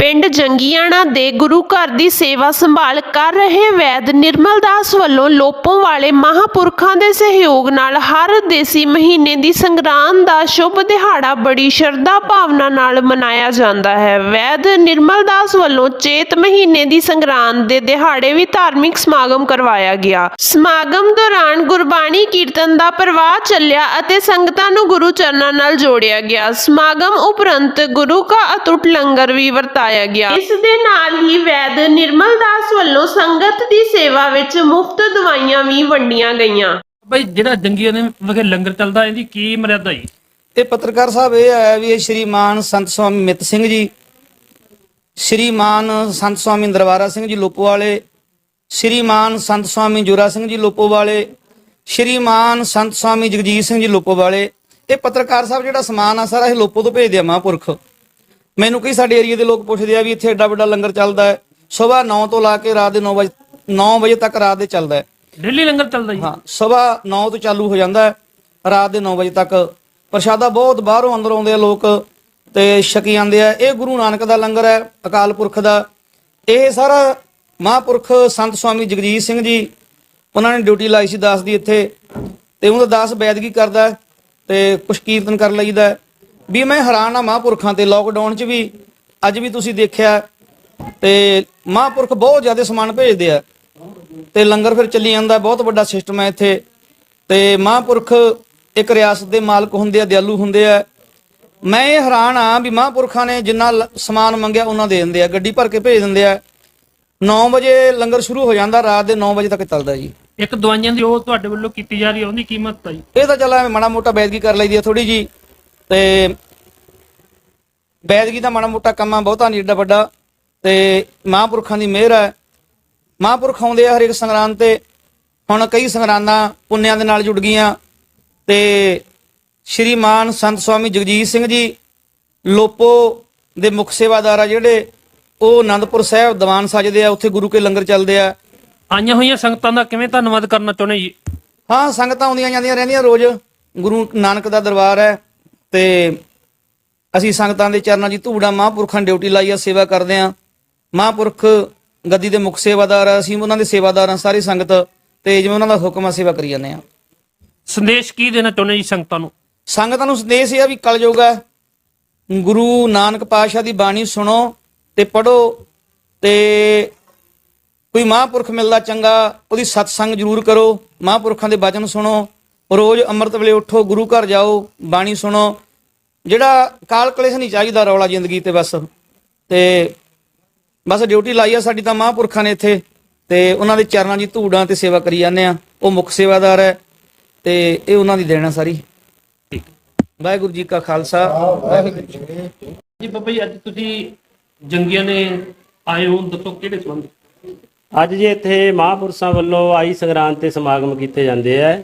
ਪਿੰਡ ਜੰਗੀਆਣਾ ਦੇ ਗੁਰੂ ਘਰ ਦੀ ਸੇਵਾ ਸੰਭਾਲ ਕਰ ਰਹੇ ਵੈਦ ਨਿਰਮਲ ਦਾਸ ਵੱਲੋਂ ਲੋਪੋਂ ਵਾਲੇ ਮਹਾਪੁਰਖਾਂ ਦੇ ਸਹਿਯੋਗ ਨਾਲ ਹਰ ਦੇਸੀ ਮਹੀਨੇ ਦੀ ਸੰਗਰਾਂਦ ਦਾ ਸ਼ੁਭ ਦਿਹਾੜਾ ਬੜੀ ਸ਼ਰਧਾ ਭਾਵਨਾ ਨਾਲ ਮਨਾਇਆ ਜਾਂਦਾ ਹੈ। ਵੈਦ ਨਿਰਮਲ ਦਾਸ ਵੱਲੋਂ ਚੇਤ ਮਹੀਨੇ ਦੀ ਸੰਗਰਾਂਦ ਦੇ ਦਿਹਾੜੇ ਵੀ ਧਾਰਮਿਕ ਸਮਾਗਮ ਕਰਵਾਇਆ ਗਿਆ। ਸਮਾਗਮ ਦੌਰਾਨ ਗੁਰਬਾਣੀ ਕੀਰਤਨ ਦਾ ਪ੍ਰਵਾਹ ਚੱਲਿਆ ਅਤੇ ਸੰਗਤਾਂ ਨੂੰ ਗੁਰੂ ਚਰਨਾਂ ਨਾਲ ਜੋੜਿਆ ਗਿਆ। ਸਮਾਗਮ ਉਪਰੰਤ ਗੁਰੂ ਕਾ ਅਤੁੱਟ ਲੰਗਰ ਵੀ ਵਰਤਾਇਆ ਗਿਆ। ਇਸ ਦੇ ਨਾਲ ਹੀ ਵੈਦ ਨਿਰਮਲ ਦਾਸ ਵੱਲੋਂ ਸੰਗਤ ਦੀ ਸੇਵਾ ਵਿੱਚ ਮੁਫਤ ਦਵਾਈਆਂ ਵੀ ਵੰਡੀਆਂ ਗਈਆਂ। ਬਈ ਜਿਹੜਾ ਜੰਗੀਆਂ ਦੇ ਵਗੇ ਲੰਗਰ ਚੱਲਦਾ ਇਹਦੀ ਕੀ ਮਰਿਆਦਾ ਜੀ? ਇਹ ਪੱਤਰਕਾਰ ਸਾਹਿਬ ਇਹ ਹੈ ਵੀ ਇਹ ਸ਼੍ਰੀਮਾਨ ਸੰਤ ਸਵਾਮੀ ਮਿੱਤ ਸਿੰਘ ਜੀ ਸ਼੍ਰੀਮਾਨ ਸੰਤ ਸਵਾਮੀ ਦਰਬਾਰਾ ਸਿੰਘ ਜੀ ਲੋਪੋਵਾਲੇ ਸ਼੍ਰੀਮਾਨ ਸੰਤ ਸਵਾਮੀ ਜੋਰਾ ਸਿੰਘ ਜੀ ਲੋਪੋਵਾਲੇ ਸ਼੍ਰੀਮਾਨ ਸੰਤ ਸਵਾਮੀ ਜਗਜੀਤ ਸਿੰਘ ਜੀ ਲੋਪੋਵਾਲੇ ਇਹ ਪੱਤਰਕਾਰ ਸਾਹਿਬ ਜਿਹੜਾ ਸਮਾਨ ਆ ਸਾਰਾ ਇਹ ਲੋਪੋ ਤੋਂ ਭੇਜਦੇ ਆ ਮਹਾਂਪੁਰਖ। ਮੈਨੂੰ ਕਈ ਸਾਡੇ ਏਰੀਆ ਦੇ ਲੋਕ ਪੁੱਛਦੇ ਆ ਵੀ ਇੱਥੇ ਐਡਾ ਵੱਡਾ ਲੰਗਰ ਚੱਲਦਾ ਹੈ। ਸਵੇਰ 9 ਤੋਂ ਲਾ ਕੇ ਰਾਤ ਦੇ 9 ਵਜੇ 9 ਵਜੇ ਤੱਕ ਰਾਤ ਦੇ ਚੱਲਦਾ ਹੈ। ਡੇਲੀ ਲੰਗਰ ਚੱਲਦਾ ਜੀ। ਹਾਂ ਸਵੇਰ 9 ਤੋਂ ਚਾਲੂ ਹੋ ਜਾਂਦਾ ਹੈ। ਰਾਤ ਦੇ 9 ਵਜੇ ਤੱਕ ਪ੍ਰਸ਼ਾਦਾ ਬਹੁਤ ਬਾਹਰੋਂ ਅੰਦਰ ਆਉਂਦੇ ਆ ਲੋਕ ਤੇ ਛਕੀ ਜਾਂਦੇ ਆ। ਇਹ ਗੁਰੂ ਨਾਨਕ ਦਾ ਲੰਗਰ ਹੈ ਅਕਾਲ ਪੁਰਖ ਦਾ। ਇਹ ਸਾਰਾ ਮਹਾਂਪੁਰਖ ਸੰਤ ਸਵਾਮੀ ਜਗਜੀਤ ਸਿੰਘ ਜੀ ਉਹਨਾਂ ਨੇ ਡਿਊਟੀ ਲਾਈ ਸੀ ਦਾਸ ਦੀ ਇੱਥੇ ਤੇ ਉਹਦਾ ਦਾਸ ਬੈਦਗੀ ਕਰਦਾ ਤੇ ਕੁਛ ਕੀਰਤਨ ਕਰ ਲਈਦਾ। ਵੀ ਮੈਂ ਹੈਰਾਨ ਆ ਮਹਾਂਪੁਰਖਾਂ ਤੇ ਲੋਕਡਾਊਨ 'ਚ ਵੀ ਅੱਜ ਵੀ ਤੁਸੀਂ ਦੇਖਿਆ ਤੇ ਮਹਾਂਪੁਰਖ ਬਹੁਤ ਜ਼ਿਆਦਾ ਸਮਾਨ ਭੇਜਦੇ ਆ ਤੇ ਲੰਗਰ ਫਿਰ ਚੱਲੀ ਜਾਂਦਾ ਬਹੁਤ ਵੱਡਾ ਸਿਸਟਮ ਹੈ ਇੱਥੇ। ਤੇ ਮਹਾਂਪੁਰਖ ਇੱਕ ਰਿਆਸਤ ਦੇ ਮਾਲਕ ਹੁੰਦੇ ਆ ਦਿਆਲੂ ਹੁੰਦੇ ਆ। ਮੈਂ ਇਹ ਹੈਰਾਨ ਆ ਵੀ ਮਹਾਂਪੁਰਖਾਂ ਨੇ ਜਿੰਨਾ ਸਮਾਨ ਮੰਗਿਆ ਉਹਨਾਂ ਦੇ ਦਿੰਦੇ ਆ ਗੱਡੀ ਭਰ ਕੇ ਭੇਜ ਦਿੰਦੇ ਆ। 9 ਵਜੇ ਲੰਗਰ ਸ਼ੁਰੂ ਹੋ ਜਾਂਦਾ ਰਾਤ ਦੇ 9 ਵਜੇ ਤੱਕ ਚੱਲਦਾ ਜੀ। ਇੱਕ ਦਵਾਈਆਂ ਦੀ ਉਹ ਤੁਹਾਡੇ ਵੱਲੋਂ ਕੀਤੀ ਜਾ ਰਹੀ ਹੈ ਉਹਦੀ ਕੀਮਤ ਜੀ ਇਹ ਤਾਂ ਚੱਲ ਐਵੇਂ ਮਾੜਾ ਮੋਟਾ ਬੈਦਗੀ ਕਰ ਲਈਦੀ ਆ ਥੋੜੀ ਜੀ ਤੇ ਬੈਦਗੀ ਦਾ ਮਾੜਾ ਮੋਟਾ ਕੰਮ ਆ ਬਹੁਤਾ ਨਹੀਂ ਏਡਾ ਵੱਡਾ। ਤੇ ਮਹਾਂਪੁਰਖਾਂ ਦੀ ਮਿਹਰ ਹੈ। ਮਹਾਂਪੁਰਖ ਆਉਂਦੇ ਆ ਹਰੇਕ ਸੰਗਰਾਂਦ ਤੇ। ਹੁਣ ਕਈ ਸੰਗਰਾਂਦਾਂ ਪੁੰਨਿਆਂ ਦੇ ਨਾਲ ਜੁੜ ਗਈਆਂ। ਤੇ ਸ਼੍ਰੀਮਾਨ ਸੰਤ ਸਵਾਮੀ ਜਗਜੀਤ ਸਿੰਘ ਜੀ ਲੋਪੋ ਦੇ ਮੁੱਖ ਸੇਵਾਦਾਰ ਆ ਜਿਹੜੇ ਉਹ ਆਨੰਦਪੁਰ ਸਾਹਿਬ ਦੀਵਾਨ ਸਜਦੇ ਆ। ਉੱਥੇ ਗੁਰੂ ਕੇ ਲੰਗਰ ਚੱਲਦੇ ਆ। ਆਈਆਂ ਹੋਈਆਂ ਸੰਗਤਾਂ ਦਾ ਕਿਵੇਂ ਧੰਨਵਾਦ ਕਰਨਾ ਚਾਹੁੰਦੇ ਜੀ? ਹਾਂ ਸੰਗਤਾਂ ਆਉਂਦੀਆਂ ਜਾਂਦੀਆਂ ਰਹਿੰਦੀਆਂ ਰੋਜ਼। ਗੁਰੂ ਨਾਨਕ ਦਾ ਦਰਬਾਰ ਹੈ। ਤੇ ਅਸੀਂ ਸੰਗਤਾਂ ਦੇ ਚਰਨਾਂ 'ਚ ਧੂੜਾ ਮਹਾਂਪੁਰਖਾਂ ਡਿਊਟੀ ਲਾਈ ਆ ਸੇਵਾ ਕਰਦੇ ਆ। ਮਹਾਂਪੁਰਖ ਗੱਦੀ ਦੇ ਮੁੱਖ ਸੇਵਾਦਾਰ ਆ ਅਸੀਂ ਉਹਨਾਂ ਦੇ ਸੇਵਾਦਾਰ ਆ ਸਾਰੀ ਸੰਗਤ। ਤੇ ਜਿਵੇਂ ਉਹਨਾਂ ਦਾ ਹੁਕਮ ਆ ਸੇਵਾ ਕਰੀ ਜਾਂਦੇ ਆ। ਸੰਦੇਸ਼ ਕੀ ਦੇਣਾ ਚਾਹੁੰਦੇ ਜੀ ਸੰਗਤਾਂ ਨੂੰ? ਸੰਗਤਾਂ ਨੂੰ ਸੰਦੇਸ਼ ਇਹ ਆ ਵੀ ਕਲਯੁਗ ਹੈ ਗੁਰੂ ਨਾਨਕ ਪਾਤਸ਼ਾਹ ਦੀ ਬਾਣੀ ਸੁਣੋ ਤੇ ਪੜੋ ਤੇ ਕੋਈ ਮਹਾਂਪੁਰਖ ਮਿਲਦਾ ਚੰਗਾ ਉਹਦੀ ਸਤਸੰਗ ਜ਼ਰੂਰ ਕਰੋ। ਮਹਾਂਪੁਰਖਾਂ ਦੇ ਬਚਨ ਸੁਣੋ। ਰੋਜ਼ ਅੰਮ੍ਰਿਤ ਵੇਲੇ ਉੱਠੋ ਗੁਰੂ ਘਰ ਜਾਓ ਬਾਣੀ ਸੁਣੋ। ਜਿਹੜਾ ਕਾਲ ਕਲੇਸ਼ ਨਹੀਂ ਚਾਹੀਦਾ ਰੌਲਾ ਜ਼ਿੰਦਗੀ ਤੇ ਬਸ। ਤੇ ਬਸ ਡਿਊਟੀ ਲਾਈ ਆ ਸਾਡੀ ਤਾਂ ਮਹਾਂਪੁਰਖਾਂ ਨੇ ਇੱਥੇ। ਤੇ ਉਹਨਾਂ ਦੇ ਚਰਨਾਂ 'ਚ ਧੂੜਾਂ ਤੇ ਸੇਵਾ ਕਰੀ ਜਾਂਦੇ ਆ। ਉਹ ਮੁੱਖ ਸੇਵਾਦਾਰ ਹੈ। ਤੇ ਇਹ ਉਹਨਾਂ ਦੀ ਦੇਣਾ ਸਾਰੀ। ਵਾਹਿਗੁਰੂ ਜੀ ਕਾ ਖਾਲਸਾ। ਵਾਹਿਗੁਰੂ ਜੀ। ਜੀ ਬਾਬਾ ਜੀ ਅੱਜ ਤੁਸੀਂ ਜੰਗੀਆਂ ਨੇ ਆਏ ਹੋ ਦੱਸੋ ਕਿਹੜੇ ਸੰਬੰਧ? ਅੱਜ ਜੀ ਇੱਥੇ ਮਹਾਂਪੁਰਸ਼ਾਂ ਵੱਲੋਂ ਆਈ ਸੰਗਰਾਂਦ ਤੇ ਸਮਾਗਮ ਕੀਤੇ ਜਾਂਦੇ ਆ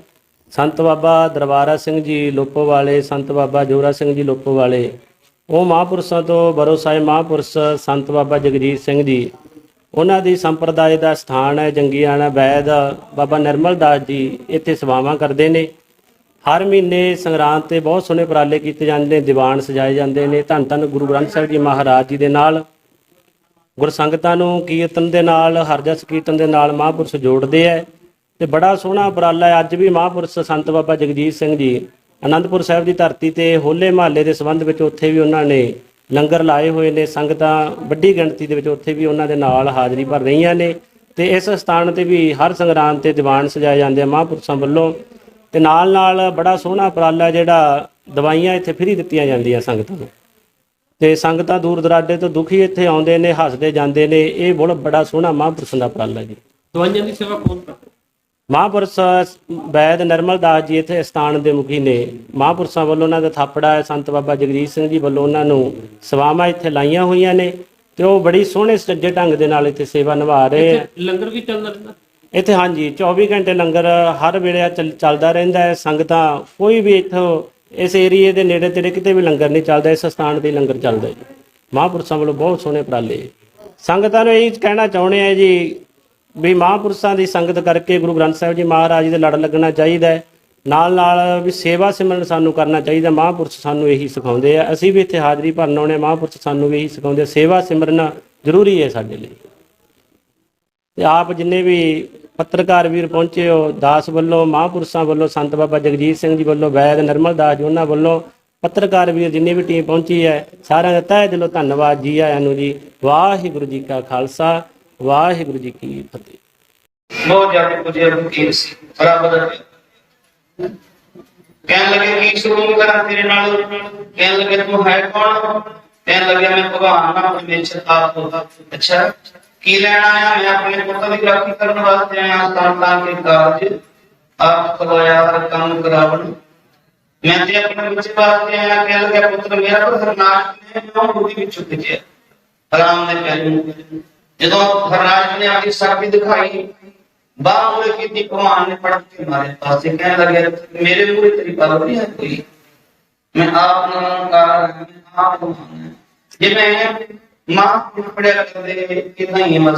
ਸੰਤ ਬਾਬਾ ਦਰਬਾਰਾ ਸਿੰਘ ਜੀ ਲੋਪੋਵਾਲੇ ਸੰਤ ਬਾਬਾ ਜੋਰਾ ਸਿੰਘ ਜੀ ਲੋਪੋਵਾਲੇ ਉਹ ਮਹਾਂਪੁਰਸ਼ਾਂ ਤੋਂ ਬਰੋ ਸਾਹਿਬ ਮਹਾਂਪੁਰਸ਼ ਸੰਤ ਬਾਬਾ ਜਗਜੀਤ ਸਿੰਘ ਜੀ, ਉਹਨਾਂ ਦੀ ਸੰਪਰਦਾਇ ਦਾ ਸਥਾਨ ਹੈ ਜੰਗੀਆਣਾ ਵੈਦ ਬਾਬਾ ਨਿਰਮਲ ਦਾਸ ਜੀ, ਇੱਥੇ ਸੇਵਾਵਾਂ ਕਰਦੇ ਨੇ। ਹਰ ਮਹੀਨੇ ਸੰਗਰਾਂਦ ਤੇ ਬਹੁਤ ਸੋਹਣੇ ਉਪਰਾਲੇ ਕੀਤੇ ਜਾਂਦੇ ਨੇ, ਦੀਵਾਨ ਸਜਾਏ ਜਾਂਦੇ ਨੇ। ਧੰਨ ਧੰਨ ਗੁਰੂ ਗ੍ਰੰਥ ਸਾਹਿਬ ਜੀ ਮਹਾਰਾਜ ਜੀ ਦੇ ਨਾਲ, ਗੁਰਸੰਗਤਾਂ ਨੂੰ ਕੀਰਤਨ ਦੇ ਨਾਲ, ਹਰਜਸ ਕੀਰਤਨ ਦੇ ਨਾਲ ਮਹਾਂਪੁਰਸ਼ ਜੋੜਦੇ ਐ ਤੇ ਬੜਾ ਸੋਹਣਾ ਉਪਰਾਲਾ ਹੈ। ਅੱਜ ਵੀ ਮਹਾਂਪੁਰਸ਼ ਸੰਤ ਬਾਬਾ ਜਗਜੀਤ ਸਿੰਘ ਜੀ ਅਨੰਦਪੁਰ ਸਾਹਿਬ ਦੀ ਧਰਤੀ ਤੇ ਹੋਲੇ ਮਹੱਲੇ ਦੇ ਸੰਬੰਧ ਵਿੱਚ ਉੱਥੇ ਵੀ ਉਹਨਾਂ ਨੇ ਲੰਗਰ ਲਾਏ ਹੋਏ ਨੇ। ਸੰਗਤਾਂ ਵੱਡੀ ਗਿਣਤੀ ਦੇ ਵਿੱਚ ਉੱਥੇ ਵੀ ਉਹਨਾਂ ਦੇ ਨਾਲ ਹਾਜ਼ਰੀ ਭਰ ਰਹੀਆਂ ਨੇ ਤੇ ਇਸ ਸਥਾਨ ਤੇ ਵੀ ਹਰ ਸੰਗਰਾਂਦ ਤੇ ਦੀਵਾਨ ਸਜਾਏ ਜਾਂਦੇ ਆ ਮਹਾਂਪੁਰਸ਼ਾਂ ਵੱਲੋਂ। ਤੇ ਨਾਲ ਨਾਲ ਬੜਾ ਸੋਹਣਾ ਉਪਰਾਲਾ ਜਿਹੜਾ ਦਵਾਈਆਂ ਇੱਥੇ ਫ੍ਰੀ ਦਿੱਤੀਆਂ ਜਾਂਦੀਆਂ ਸੰਗਤਾਂ ਨੂੰ। ਤੇ ਸੰਗਤਾਂ ਦੂਰ ਦਰਾਡੇ ਤੋਂ ਦੁਖੀ ਇੱਥੇ ਆਉਂਦੇ ਨੇ, ਹੱਸਦੇ ਜਾਂਦੇ ਨੇ। ਇਹ ਬਹੁਤ ਬੜਾ ਸੋਹਣਾ ਮਹਾਂਪੁਰਸ਼ਾਂ ਦਾ ਉਪਰਾਲਾ ਜੀ। ਦਵਾਈਆਂ ਦੀ ਸੇਵਾ ਕੌਣ ਕਰਦਾ? ਮਹਾਂਪੁਰਸ਼ ਵੈਦ ਨਿਰਮਲ ਦਾਸ ਜੀ ਇੱਥੇ ਸਥਾਨ ਦੇ ਮੁਖੀ ਨੇ। ਮਹਾਂਪੁਰਸ਼ਾਂ ਵੱਲੋਂ ਉਹਨਾਂ ਦਾ ਥਾਪੜਾ ਹੈ। ਸੰਤ ਬਾਬਾ ਜਗਜੀਤ ਸਿੰਘ ਜੀ ਵੱਲੋਂ ਉਹਨਾਂ ਨੂੰ ਸੇਵਾਵਾਂ ਇੱਥੇ ਲਾਈਆਂ ਹੋਈਆਂ ਨੇ ਤੇ ਉਹ ਬੜੀ ਸੋਹਣੇ ਸੱਜੇ ਢੰਗ ਦੇ ਨਾਲ ਇੱਥੇ ਸੇਵਾ ਨਿਭਾ ਰਹੇ ਆ ਲੰਗਰ ਵੀ ਚੱਲਦਾ ਰਹਿੰਦਾ? ਇੱਥੇ ਹਾਂਜੀ 24 ਘੰਟੇ ਲੰਗਰ ਹਰ ਵੇਲੇ ਚੱਲ- ਚੱਲਦਾ ਰਹਿੰਦਾ ਹੈ। ਸੰਗਤਾਂ ਕੋਈ ਵੀ ਇੱਥੋਂ ਇਸ ਏਰੀਏ ਦੇ ਨੇੜੇ ਤੇੜੇ ਕਿਤੇ ਵੀ ਲੰਗਰ ਨਹੀਂ ਚੱਲਦਾ ਇਸ ਸਥਾਨ ਤੇ ਹੀ ਲੰਗਰ ਚੱਲਦਾ ਜੀ ਮਹਾਂਪੁਰਸ਼ਾਂ ਵੱਲੋਂ ਬਹੁਤ ਸੋਹਣੇ ਉਪਰਾਲੇ। ਸੰਗਤਾਂ ਨੂੰ ਇਹ ਕਹਿਣਾ ਚਾਹੁੰਦੇ ਆ ਜੀ ਵੀ ਮਹਾਂਪੁਰਸ਼ਾਂ ਦੀ ਸੰਗਤ ਕਰਕੇ ਗੁਰੂ ਗ੍ਰੰਥ ਸਾਹਿਬ ਜੀ ਮਹਾਰਾਜ ਜੀ ਦੇ ਲੜ ਲੱਗਣਾ ਚਾਹੀਦਾ ਹੈ। ਨਾਲ ਨਾਲ ਵੀ ਸੇਵਾ ਸਿਮਰਨ ਸਾਨੂੰ ਕਰਨਾ ਚਾਹੀਦਾ। ਮਹਾਂਪੁਰਸ਼ ਸਾਨੂੰ ਇਹੀ ਸਿਖਾਉਂਦੇ ਆ। ਅਸੀਂ ਵੀ ਇੱਥੇ ਹਾਜ਼ਰੀ ਭਰਨ ਆਉਣੇ ਮਹਾਂਪੁਰਸ਼ ਸਾਨੂੰ ਵੀ ਇਹੀ ਸਿਖਾਉਂਦੇ ਸੇਵਾ ਸਿਮਰਨ ਜ਼ਰੂਰੀ ਹੈ ਸਾਡੇ ਲਈ। ਤੇ ਆਪ ਜਿੰਨੇ ਵੀ ਪੱਤਰਕਾਰ ਵੀਰ ਪਹੁੰਚੇ ਹੋ, ਦਾਸ ਵੱਲੋਂ, ਮਹਾਂਪੁਰਸ਼ਾਂ ਵੱਲੋਂ, ਸੰਤ ਬਾਬਾ ਜਗਜੀਤ ਸਿੰਘ ਜੀ ਵੱਲੋਂ, ਵੈਦ ਨਰਮਲ ਦਾਸ ਜੀ ਉਹਨਾਂ ਵੱਲੋਂ, ਪੱਤਰਕਾਰ ਵੀਰ ਜਿੰਨੀ ਵੀ ਟੀਮ ਪਹੁੰਚੀ ਹੈ, ਸਾਰਿਆਂ ਦਾ ਤਹਿ ਦਿਲੋਂ ਧੰਨਵਾਦ ਜੀ ਆਇਆਂ ਨੂੰ ਜੀ। ਵਾਹਿਗੁਰੂ ਜੀ ਕਾ ਖਾਲਸਾ। ਵਾਹਿਗੁਰੂ ਜੀ ਕੀ ਫਤਿਹ ਬਹੁਤ ਜ਼ਿਆਦਾ ਪੁਜਿਆ ਫਕੀਰ ਸੀ ਬਰਾਬਰ ਕਹਿਣ ਲੱਗੇ ਕੀ ਸ਼ੁਰੂ ਕਰਾਂ ਤੇਰੇ ਨਾਲ ਕਹਿਣ ਲੱਗੇ ਤੂੰ ਹੈ ਕੌਣ ਕਹਿਣ ਲੱਗੇ ਮੈਂ ਭਗਵਾਨ ਨਾ ਪਰਮੇਸ਼ਰ ਆਪ ਅੱਛਾ ਕੀ ਲੈਣਾ ਆਇਆ ਮੈਂ ਆਪਣੇ ਪੁੱਤ ਦੀ ਰਾਖੀ ਕਰਨ ਵਾਸਤੇ ਆਇਆ ਤਾਂ ਤਾਂ ਕੇ ਕਾਰਜ ਆਪ ਕਰਵਾਇਆ ਹਰ ਕੰਮ ਕਰਾਵਣ ਮੈਂ ਤੇ ਆਪਣੇ ਬੱਚੇ ਵਾਸਤੇ ਆਇਆ ਕਹਿਣ ਲੱਗੇ ਪੁੱਤਰ ਮੇਰਾ ਪਰ ਹਰਨਾਸ਼ ਨੇ ਕਿਉਂ ਬੁੱਧੀ ਵਿੱਚ ਖਿੱਚਿਆ ਆਰਾਮ ਦੇ ਪੈਰ ਜਦੋਂ ਹਰਨਾਸ਼ ਨੇ ਆਪਣੀ ਸ਼ਕਤੀ ਦਿਖਾਈ, ਬਾਹਰ ਮੂਰੇ ਕੀਤੀ ਭਗਵਾਨ ਨੇ ਪੜਕ ਕੇ ਮਾਰੇ ਪਾਸੇ, ਕਹਿਣ ਲੱਗਿਆ, ਮੇਰੇ ਮੂਰੇ ਤੇਰੀ ਪਰਵ ਨਹੀਂ ਹੈ ਕੋਈ? ਮੈਂ ਆਪ ਨੂੰ ਕਾਰ ਮੈਂ ਆਪ ਨੂੰ ਹਾਂ। ਜੇ ਮੈਂ ਮਾਂ ਨੂੰ ਪੜਿਆ ਕਰਦੇ, ਕਿਦਾਂ ਹੀ ਮਰ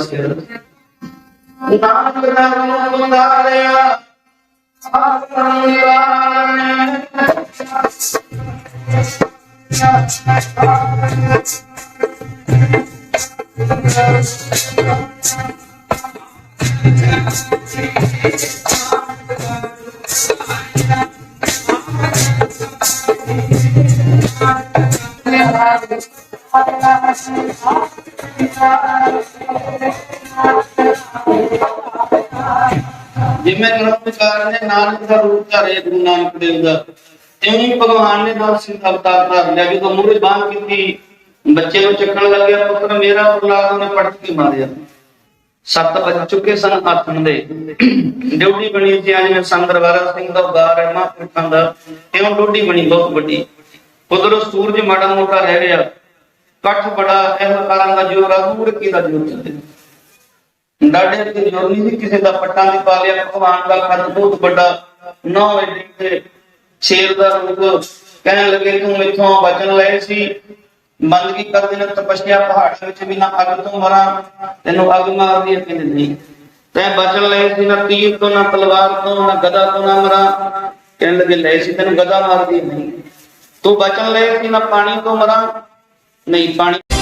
ਜਿਵੇਂ ਨਿਰੰਕਾਰ ਨੇ ਨਾਨਕ ਦਾ ਰੂਪ ਧਾਰੇ ਗੁਰੂ ਨਾਨਕ ਦੇਵ ਦਾ ਤਿਉਂ ਭਗਵਾਨ ਨੇ ਦਸ ਸਿੰਘ ਅਵਤਾਰ ਧਾਰ ਲਿਆ, ਜਦੋਂ ਮੂਹਰੇ ਬਾਂਹ ਕੀਤੀ, ਬੱਚੇ ਨੂੰ ਚੱਕਣ ਲੱਗਿਆ, ਪੁੱਤਰ ਮੇਰਾ ਪ੍ਰਲਾਦ ਉਹਨੇ ਪੜਕ ਕੇ ਮਾਰਿਆ। ਸੱਤ ਵੱਜ ਚੁੱਕੇ ਸਨ ਆਥਣ ਦੇ। ਡਿਊਟੀ ਬਣੀ ਸੀ, ਅੱਜ ਮੈਂ ਸੰਦਰਵਾਰਾ ਸਿੰਘ ਦਾ ਉਦਾਰ ਹੈ ਮਹਾਂਪੁਰਖਾਂ ਦਾ ਇਉਂ ਡਿਊਟੀ ਬਣੀ ਬਹੁਤ ਵੱਡੀ। ਉਧਰੋਂ ਸੂਰਜ ਮਾੜਾ ਮੋਟਾ ਰਹਿ ਗਿਆ ਕੱਠ ਬੜਾ ਇਹ ਦਾ ਜੋਰ ਆ ਦੂਰ ਦਾ ਜੋਰ ਚੱਲੇ ਡਾਡੇ ਤੇ ਜੋਰ ਨਹੀਂ ਸੀ, ਕਿਸੇ ਦਾ ਪੱਟਾਂ ਦੀ ਪਾ ਲਿਆ, ਭਗਵਾਨ ਦਾ ਖਤ ਬਹੁਤ ਵੱਡਾ। ਨੌ ਏਡੀ ਤੇ ਸ਼ੇਰ ਦਾ ਰੂਪ ਕਹਿਣ ਲੱਗੇ, ਤੂੰ ਇੱਥੋਂ ਬਚਨ ਲਏ ਸੀ। ਬੰਦਗੀ ਕਰਦੇ ਨੇ ਤਪੱਸਿਆ ਪਹਾੜਾਂ ਵਿੱਚ ਵੀ ਨਾ ਅੱਗ ਤੋਂ ਮਰਾਂ। ਤੈਨੂੰ ਅੱਗ ਮਾਰਦੀ ਹੈ ਕਹਿੰਦੇ ਨਹੀਂ। ਤੈਂ ਬਚਨ ਲਏ ਸੀ, ਨਾ ਤੀਰ ਤੋਂ, ਨਾ ਤਲਵਾਰ ਤੋਂ, ਨਾ ਗਦਾ ਤੋਂ ਨਾ ਮਰਾਂ। ਕਹਿਣ ਲੱਗੇ, ਲਏ ਸੀ, ਤੈਨੂੰ ਗਦਾ ਮਾਰਦੀ ਨਹੀਂ। ਤੂੰ ਬਚਨ ਲਏ ਸੀ, ਨਾ ਪਾਣੀ ਤੋਂ ਮਰਾਂ। ਨਹੀਂ ਪਾਣੀ